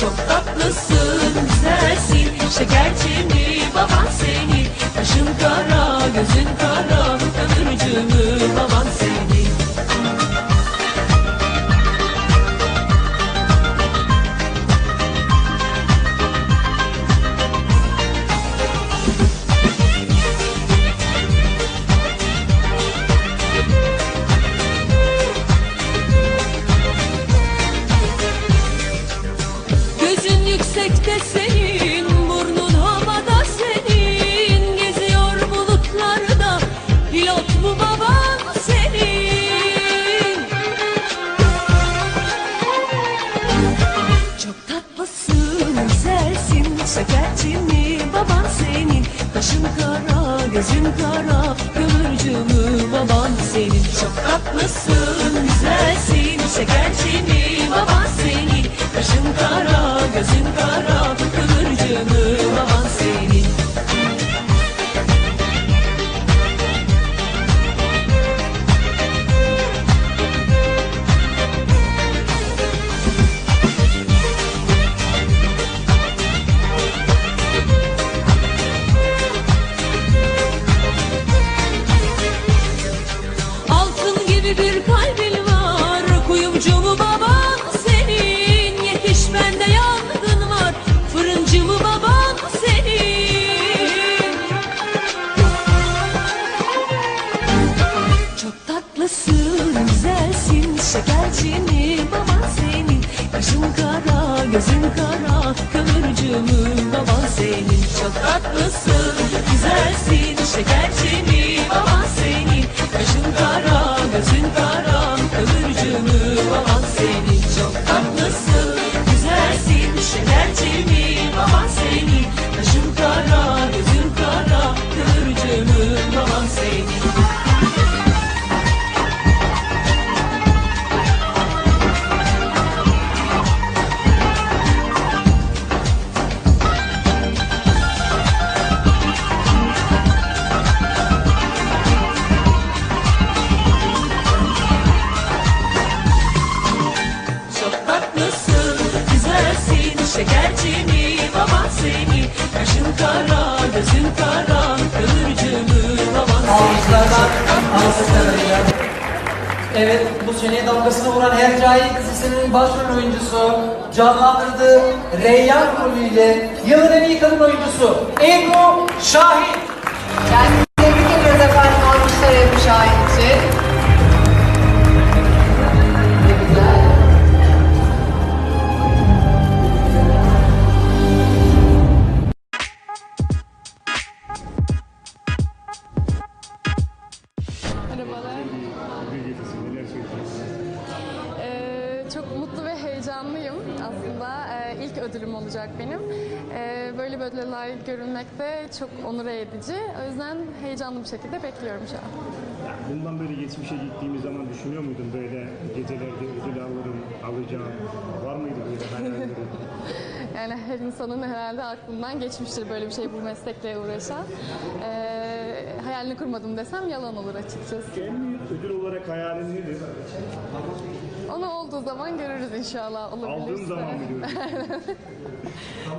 Çok tatlısın, güzelsin. Şekerci mi baban senin? Kaşın kara, gözün kara Kömürcü mü baban senin gözün kara, mü baban senin. Çok tatlısın, güzelsin, şekerci mi baban senin. Kaşın kara, gözün kara, mü baban senin gibi bir kalbin var. Kuyumcu mu baban senin Yetiş bende yangın var. Fırıncı mı baban senin. Çok tatlısın, güzelsin Şekerci mi baban senin. Kaşın kara, gözün kara Kömürcü mü baban senin. Çok tatlısın, güzelsin Şekerci şekerci mi baban senin Kaşın kara, gözün kara, mü baban anladığım kadarıyla. Evet, bu seneye damgasını vuran Hercai dizisinin başrol oyuncusu, canlandırdığı Reyyan rolüyle yılın en iyi kadın oyuncusu Ebru Şahin. Yani ilk ödülüm olacak benim. Ee, böyle bir ödüle layık görülmek de çok onur edici. O yüzden heyecanlı bir şekilde bekliyorum şu an. Bundan böyle geçmişe gittiğimiz zaman düşünüyor muydun böyle gecelerde ödül alırım, alacağım? Var mıydı böyle hayallerin? Yani her insanın herhalde aklından geçmiştir böyle bir şey bu meslekle uğraşan. Ee, hayalini kurmadım desem yalan olur açıkçası. en büyük ödül olarak hayalin nedir? Onu olduğu zaman görürüz inşallah olabilirse. Aldığın zaman mı?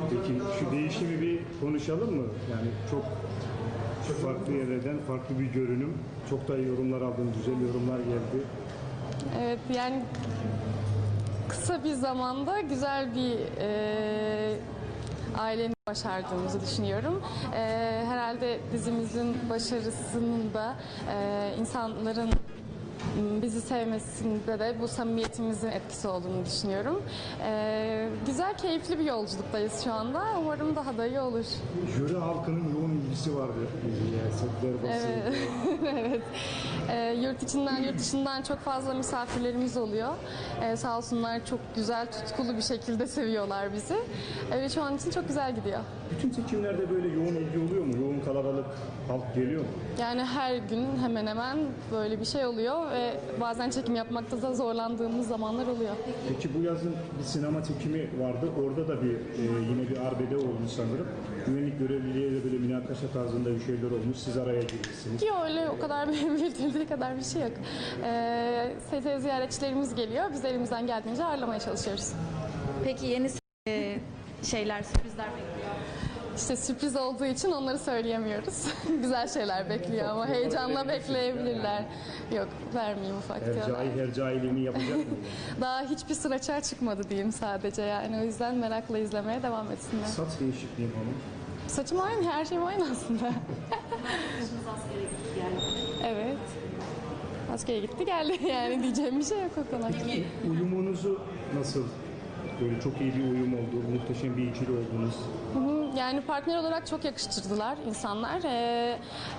Peki şu değişimi bir konuşalım mı? Yani çok çok farklı yerlerden farklı bir görünüm. Çok da iyi yorumlar aldın, güzel yorumlar geldi. Evet yani kısa bir zamanda güzel bir e, ailenin başardığımızı düşünüyorum. E, herhalde dizimizin başarısının da e, insanların bizi sevmesinde de bu samimiyetimizin etkisi olduğunu düşünüyorum. E, güzel, keyifli bir yolculuktayız şu anda. Umarım daha da iyi olur. Jüri halkının yoğun ilgisi vardı diziye, setler basın. evet. Ee, yurt içinden, yurt dışından çok fazla misafirlerimiz oluyor. Ee, sağ olsunlar çok güzel, tutkulu bir şekilde seviyorlar bizi. Evet, şu an için çok güzel gidiyor. Bütün seçimlerde böyle yoğun ilgi oluyor mu? Yoğun kalabalık halk geliyor mu? Yani her gün hemen hemen böyle bir şey oluyor. Ve bazen çekim yapmakta da zorlandığımız zamanlar oluyor. Peki bu yazın bir sinema çekimi vardı. Orada da bir e, yine bir arbede olmuş sanırım. Güvenlik görevlileriyle böyle münakaşa tarzında bir şeyler olmuş. Siz araya girmişsiniz. Yok öyle o kadar bildirildiği kadar bir şey yok. Ee, ST ziyaretçilerimiz geliyor. Biz de elimizden geldiğince ağırlamaya çalışıyoruz. Peki yeni e, şeyler, sürprizler bekliyor. İşte sürpriz olduğu için onları söyleyemiyoruz. Güzel şeyler bekliyor ama heyecanla bekleyebilirler. Yok vermeyeyim ufak diyorlar. Hercai hercailiğini yapacak mı? Daha hiçbir sıraçar çıkmadı diyeyim sadece yani. O yüzden merakla izlemeye devam etsinler. Saç değişikliği falan. Saçım aynı, her şeyim aynı aslında. evet. Askere gitti geldi yani diyeceğim bir şey yok o konuda. Uyumunuzu nasıl? Böyle çok iyi bir uyum oldu. Muhteşem bir ikili oldunuz. Yani partner olarak çok yakıştırdılar insanlar. Ee,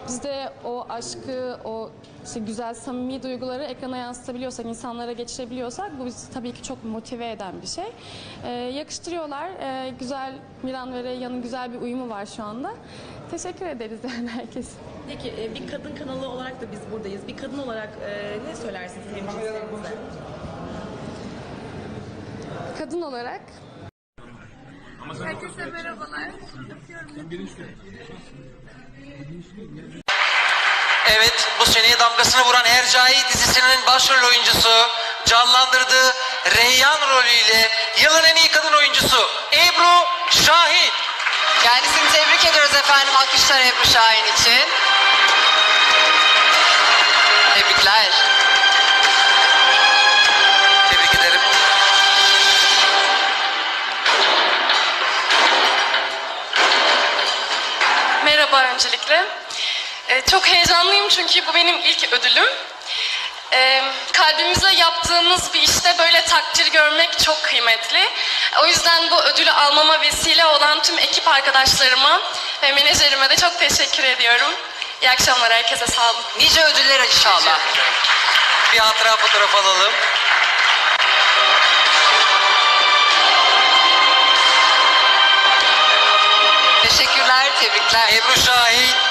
biz de o aşkı, o işte güzel samimi duyguları ekrana yansıtabiliyorsak, insanlara geçirebiliyorsak bu bizi tabii ki çok motive eden bir şey. Ee, yakıştırıyorlar. Ee, güzel, Miran ve Reyyan'ın güzel bir uyumu var şu anda. Teşekkür ederiz yani herkes. Peki e, bir kadın kanalı olarak da biz buradayız. Bir kadın olarak e, ne söylersiniz hemcinslerinize? Kadın olarak Evet, bu seneye damgasını vuran Hercai dizisinin başrol oyuncusu, canlandırdığı Reyyan rolüyle yılın en iyi kadın oyuncusu Ebru Şahin. Kendisini tebrik ediyoruz efendim alkışlar Ebru Şahin için. Öncelikle. Ee, çok heyecanlıyım çünkü bu benim ilk ödülüm. Ee, kalbimize yaptığımız bir işte böyle takdir görmek çok kıymetli. O yüzden bu ödülü almama vesile olan tüm ekip arkadaşlarıma ve menajerime de çok teşekkür ediyorum. İyi akşamlar herkese sağ olun. Nice ödüller inşallah. Bir hatıra fotoğraf alalım. Teşekkürler, tebrikler. Ebru Şahin